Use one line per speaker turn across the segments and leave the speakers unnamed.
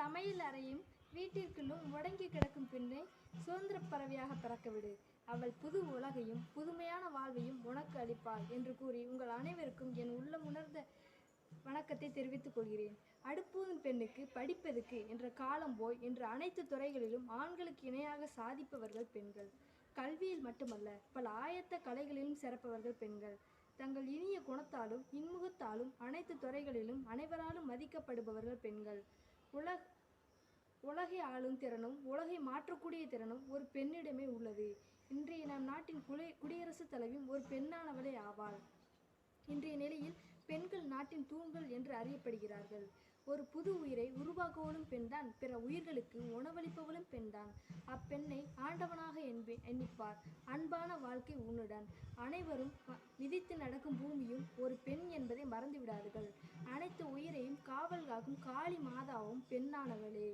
சமையல் அறையும் வீட்டிற்குள்ளும் முடங்கி கிடக்கும் பெண்ணை சுதந்திர பறவையாக பறக்கவிடு. அவள் புது உலகையும் புதுமையான வாழ்வையும் உனக்கு அளிப்பாள் என்று கூறி உங்கள் அனைவருக்கும் என் உள்ளம் உணர்ந்த வணக்கத்தை தெரிவித்துக் கொள்கிறேன். அடுப்பூதும் பெண்ணுக்கு படிப்பதுக்கு என்ற காலம் போய் இன்று அனைத்து துறைகளிலும் ஆண்களுக்கு இணையாக சாதிப்பவர்கள் பெண்கள். கல்வியில் மட்டுமல்ல பல ஆயத்த கலைகளிலும் சிறப்பவர்கள் பெண்கள். தங்கள் இனிய குணத்தாலும் இன்முகத்தாலும் அனைத்து துறைகளிலும் அனைவராலும் மதிக்கப்படுபவர்கள் பெண்கள். உலக உலகை ஆளும் திறனும் உலகை மாற்றக்கூடிய திறனும் ஒரு பெண்ணிடமே உள்ளது. இன்றைய நம் நாட்டின் குடி குடியரசுத் தலைவியும் ஒரு பெண்ணானவளே ஆவாள். இன்றைய நிலையில் பெண்கள் நாட்டின் தூண்கள் என்று அறியப்படுகிறார்கள். ஒரு புது உயிரை உருவாக்குவனும் பெண்தான் பிற உயிர்களுக்கு உணவளிப்பவளும் பெண்தான். அப்பெண்ணை ஆண்டவனாக என்பே எண்ணிப்பார். அன்பான வாழ்க்கை உன்னுடன். அனைவரும் விதித்து நடக்கும் பூமியும் ஒரு பெண் என்பதை மறந்துவிடாதீர்கள். காவல் காக்கும் காளி மாதாவும் பெண்ணானவளே.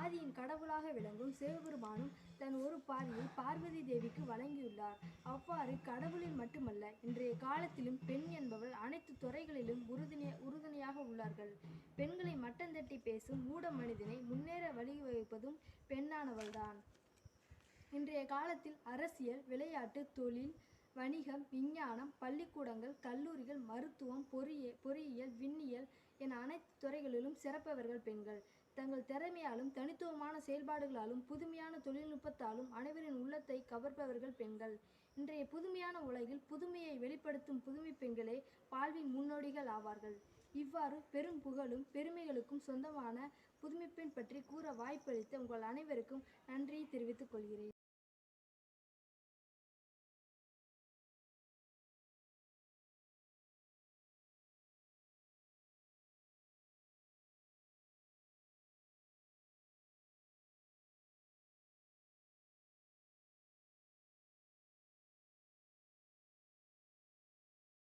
ஆதியின் கடவுளாக விளங்கும் சிவபெருமானும் தன் ஒரு பார்வையை பார்வதி தேவிக்கு வழங்கியுள்ளார். அவ்வாறு கடவுளில் மட்டுமல்ல இன்றைய காலத்திலும் பெண் என்பவள் அனைத்து துறைகளிலும் உறுதுணை உறுதுணையாக உள்ளார்கள். பெண்களை மட்டந்தட்டி பேசும் மூட மனிதனை முன்னேற வழிவகுப்பதும் பெண்ணானவள்தான். இன்றைய காலத்தில் அரசியல் விளையாட்டு தொழில் வணிகம் விஞ்ஞானம் பள்ளிக்கூடங்கள் கல்லூரிகள் மருத்துவம் பொறிய பொறியியல் விண்ணியல் என அனைத்து துறைகளிலும் சிறப்பவர்கள் பெண்கள். தங்கள் திறமையாலும் தனித்துவமான செயல்பாடுகளாலும் புதுமையான தொழில்நுட்பத்தாலும் அனைவரின் உள்ளத்தை கவர்பவர்கள் பெண்கள். இன்றைய புதுமையான உலகில் புதுமையை வெளிப்படுத்தும் புதுமை பெண்களே வாழ்வின் முன்னோடிகள் ஆவார்கள். இவ்வாறு பெரும் புகழும் பெருமைகளுக்கும் சொந்தமான புதுமைப்பெண் பற்றி கூற வாய்ப்பளித்த உங்கள் அனைவருக்கும் நன்றியை தெரிவித்துக் கொள்கிறேன்.